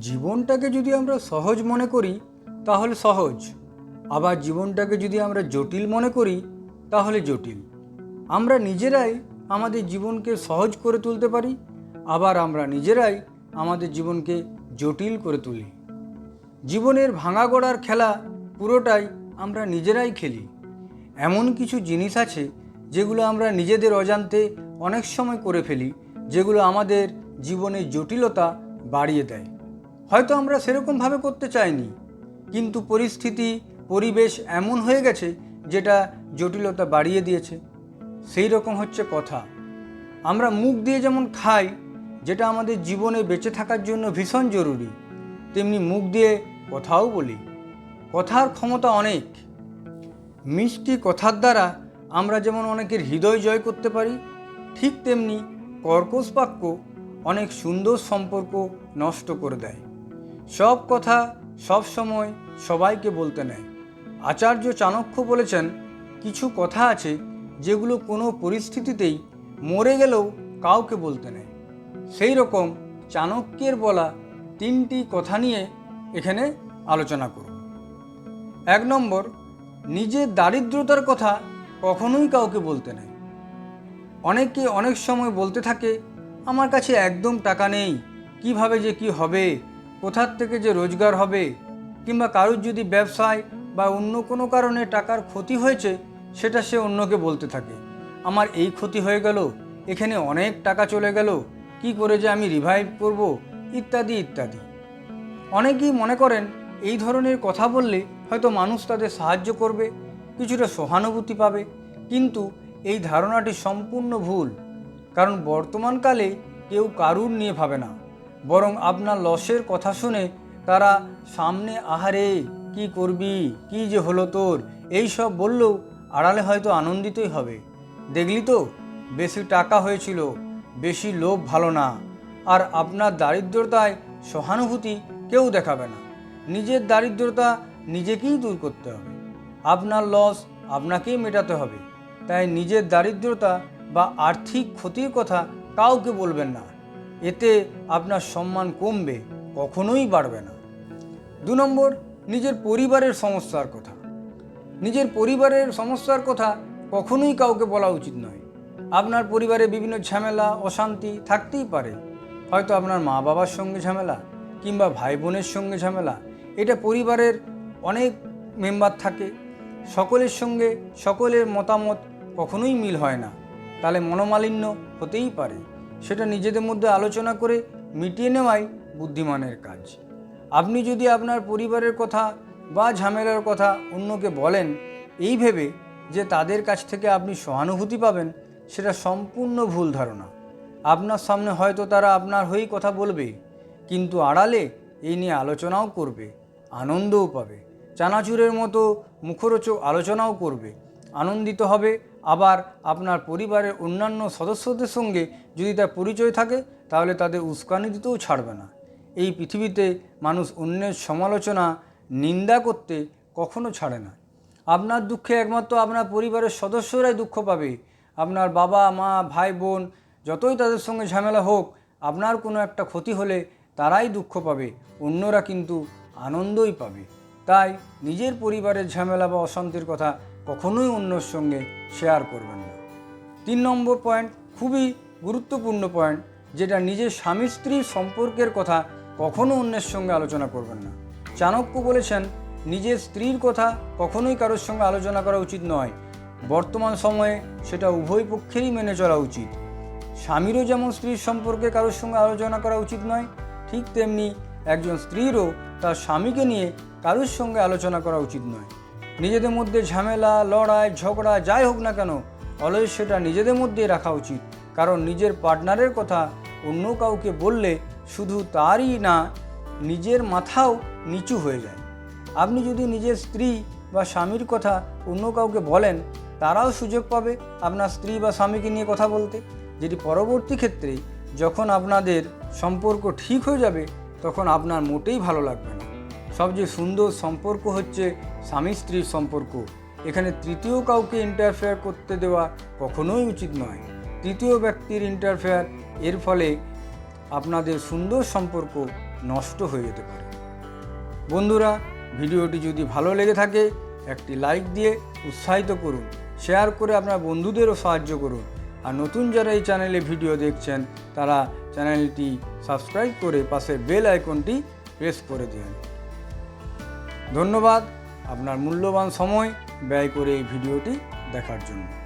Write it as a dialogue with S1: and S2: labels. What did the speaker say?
S1: জীবনটাকে যদি আমরা সহজ মনে করি, তাহলে সহজ। আবার জীবনটাকে যদি আমরা জটিল মনে করি, তাহলে জটিল। আমরা নিজেরাই আমাদের জীবনকে সহজ করে তুলতে পারি, আবার আমরা নিজেরাই আমাদের জীবনকে জটিল করে তুলি। জীবনের ভাঙা গড়ার খেলা পুরোটাই আমরা নিজেরাই খেলি। এমন কিছু জিনিস আছে, যেগুলো আমরা নিজেদের অজান্তে অনেক সময় করে ফেলি, যেগুলো আমাদের জীবনের জটিলতা বাড়িয়ে দেয়। হয়তো আমরা সেরকমভাবে করতে চাইনি। কিন্তু পরিস্থিতি, পরিবেশ এমন হয়ে গেছে যেটা জটিলতা বাড়িয়ে দিয়েছে। সেই রকম হচ্ছে কথা। আমরা মুখ দিয়ে যেমন খাই, যেটা আমাদের জীবনে বেঁচে থাকার জন্য ভীষণ জরুরি, তেমনি মুখ দিয়ে কথাও বলি। কথার ক্ষমতা অনেক। মিষ্টি কথার দ্বারা আমরা যেমন অনেকের হৃদয় জয় করতে পারি, ঠিক তেমনি কর্কশ বাক্য অনেক সুন্দর সম্পর্ক নষ্ট করে দেয়। সব কথা সব সময় সবাইকে বলতে নেয়। আচার্য চাণক্য বলেছেন, কিছু কথা আছে যেগুলো কোনো পরিস্থিতিতেই মরে গেলেও কাউকে বলতে নেয়। সেই রকম চাণক্যের বলা তিনটি কথা নিয়ে এখানে আলোচনা করব এক নম্বর নিজের দারিদ্রতার কথা কখনোই কাউকে বলতে নেই অনেকে অনেক সময় বলতে থাকে, আমার কাছে একদম টাকা নেই, কীভাবে যে কি হবে? কোথার থেকে যে রোজগার হবে কিংবা কারুর যদি ব্যবসায় বা অন্য কোনো কারণে টাকার ক্ষতি হয়েছে, সেটা সে অন্যকে বলতে থাকে। আমার এই ক্ষতি হয়ে গেল, এখানে অনেক টাকা চলে গেল, কি করে যে আমি রিভাইভ করব, ইত্যাদি ইত্যাদি। অনেকেই মনে করেন এই ধরনের কথা বললে হয়তো মানুষ তাদের সাহায্য করবে, কিছুটা সহানুভূতি পাবে, কিন্তু এই ধারণাটি সম্পূর্ণ ভুল। কারণ বর্তমানকালে কেউ কারুর নিয়ে ভাবে না। বরং আপনার লসের কথা শুনে তারা, সামনে আহারে, কি করবি? কি যে হলো তোর? এই সব বললেও আড়ালে হয়তো আনন্দিতই হবে। দেখলি তো, বেশি টাকা হয়েছিল, বেশি লোভ ভালো না। আর আপনার দারিদ্রতায় সহানুভূতি কেউ দেখাবে না। নিজের দারিদ্রতা নিজেকেই দূর করতে হবে। আপনার লস আপনাকেই মেটাতে হবে। তাই নিজের দারিদ্রতা বা আর্থিক ক্ষতির কথা কাউকে বলবেন না। এতে আপনার সম্মান কমবে, কখনোই বাড়বে না। দু নম্বর, নিজের পরিবারের সমস্যার কথা। নিজের পরিবারের সমস্যার কথা কখনোই কাউকে বলা উচিত নয়। আপনার পরিবারে বিভিন্ন ঝামেলা, অশান্তি থাকতেই পারে। হয়তো আপনার মা বাবার সঙ্গে ঝামেলা কিংবা ভাই বোনের সঙ্গে ঝামেলা, এটা পরিবারের অনেক মেম্বার থাকে। সকলের সঙ্গে সকলের মতামত কখনোই মিল হয় না। তাহলে মনোমালিন্য হতেই পারে। সেটা নিজেদের মধ্যে আলোচনা করে মিটিয়ে নেওয়াই বুদ্ধিমানের কাজ। আপনি যদি আপনার পরিবারের কথা বা ঝামেলার কথা অন্যকে বলেন, এই ভেবে যে তাদের কাছ থেকে আপনি সহানুভূতি পাবেন, সেটা সম্পূর্ণ ভুল ধারণা। আপনার সামনে হয়তো তারা আপনার হয়েই কথা বলবে, কিন্তু আড়ালে এই নিয়ে আলোচনাও করবে, আনন্দও পাবে। চানাচুরের মতো মুখরোচক আলোচনাও করবে, আনন্দিত হবে আবার আপনার পরিবারের অন্যান্য সদস্যদের সঙ্গে যদি তার পরিচয় থাকে, তাহলে তাদের উস্কানি দিতেও ছাড়বে না। এই পৃথিবীতে মানুষ অন্যের সমালোচনা, নিন্দা করতে কখনো ছাড়ে না। আপনার দুঃখে একমাত্র আপনার পরিবারের সদস্যরাই দুঃখ পাবে। আপনার বাবা, মা, ভাই, বোন, যতই তাদের সঙ্গে ঝামেলা হোক, আপনার কোনো একটা ক্ষতি হলে তারাই দুঃখ পাবে, অন্যরা কিন্তু আনন্দই পাবে। তাই নিজের পরিবারের ঝামেলা বা অশান্তির কথা কখনোই অন্যর সঙ্গে শেয়ার করবেন না। তিন নম্বর পয়েন্ট খুবই গুরুত্বপূর্ণ পয়েন্ট যেটা নিজের স্বামী স্ত্রীর সম্পর্কের কথা কখনো অন্যের সঙ্গে আলোচনা করবেন না। চাণক্য বলেছেন, নিজের স্ত্রীর কথা কখনোই কারোর সঙ্গে আলোচনা করা উচিত নয়। বর্তমান সময়ে সেটা উভয় পক্ষেরই মেনে চলা উচিত। স্বামীরও যেমন স্ত্রীর সম্পর্কে কারোর সঙ্গে আলোচনা করা উচিত নয়, ঠিক তেমনি একজন স্ত্রীরও তার স্বামীকে নিয়ে কারোর সঙ্গে আলোচনা করা উচিত নয়। নিজেদের মধ্যে ঝামেলা, লড়াই, ঝগড়া, যাই হোক না কেন অলওয়েজ সেটা নিজেদের মধ্যেই রাখা উচিত। কারণ নিজের পার্টনারের কথা অন্য কাউকে বললে শুধু তারই না, নিজের মাথাও নিচু হয়ে যায়। আপনি যদি নিজের স্ত্রী বা স্বামীর কথা অন্য কাউকে বলেন, তারাও সুযোগ পাবে আপনার স্ত্রী বা স্বামীকে নিয়ে কথা বলতে। যেটি পরবর্তী ক্ষেত্রে যখন আপনাদের সম্পর্ক ঠিক হয়ে যাবে, তখন আপনার মোটেই ভালো লাগবে না। সবচেয়ে সুন্দর সম্পর্ক হচ্ছে স্বামী স্ত্রীর সম্পর্ক। এখানে তৃতীয় কাউকে ইন্টারফেয়ার করতে দেওয়া কখনোই উচিত নয়। তৃতীয় ব্যক্তির ইন্টারফেয়ার এর ফলে আপনাদের সুন্দর সম্পর্ক নষ্ট হয়ে যেতে পারে। বন্ধুরা, ভিডিওটি যদি ভালো লেগে থাকে, একটি লাইক দিয়ে উৎসাহিত করুন শেয়ার করে আপনার বন্ধুদেরও সাহায্য করুন। আর নতুন যারা এই চ্যানেলে ভিডিও দেখছেন, তারা চ্যানেলটি সাবস্ক্রাইব করে পাশে বেল আইকনটি প্রেস করে দিন। ধন্যবাদ। আপনার মূল্যবান সময় ব্যয় করে এই ভিডিওটি দেখার জন্য।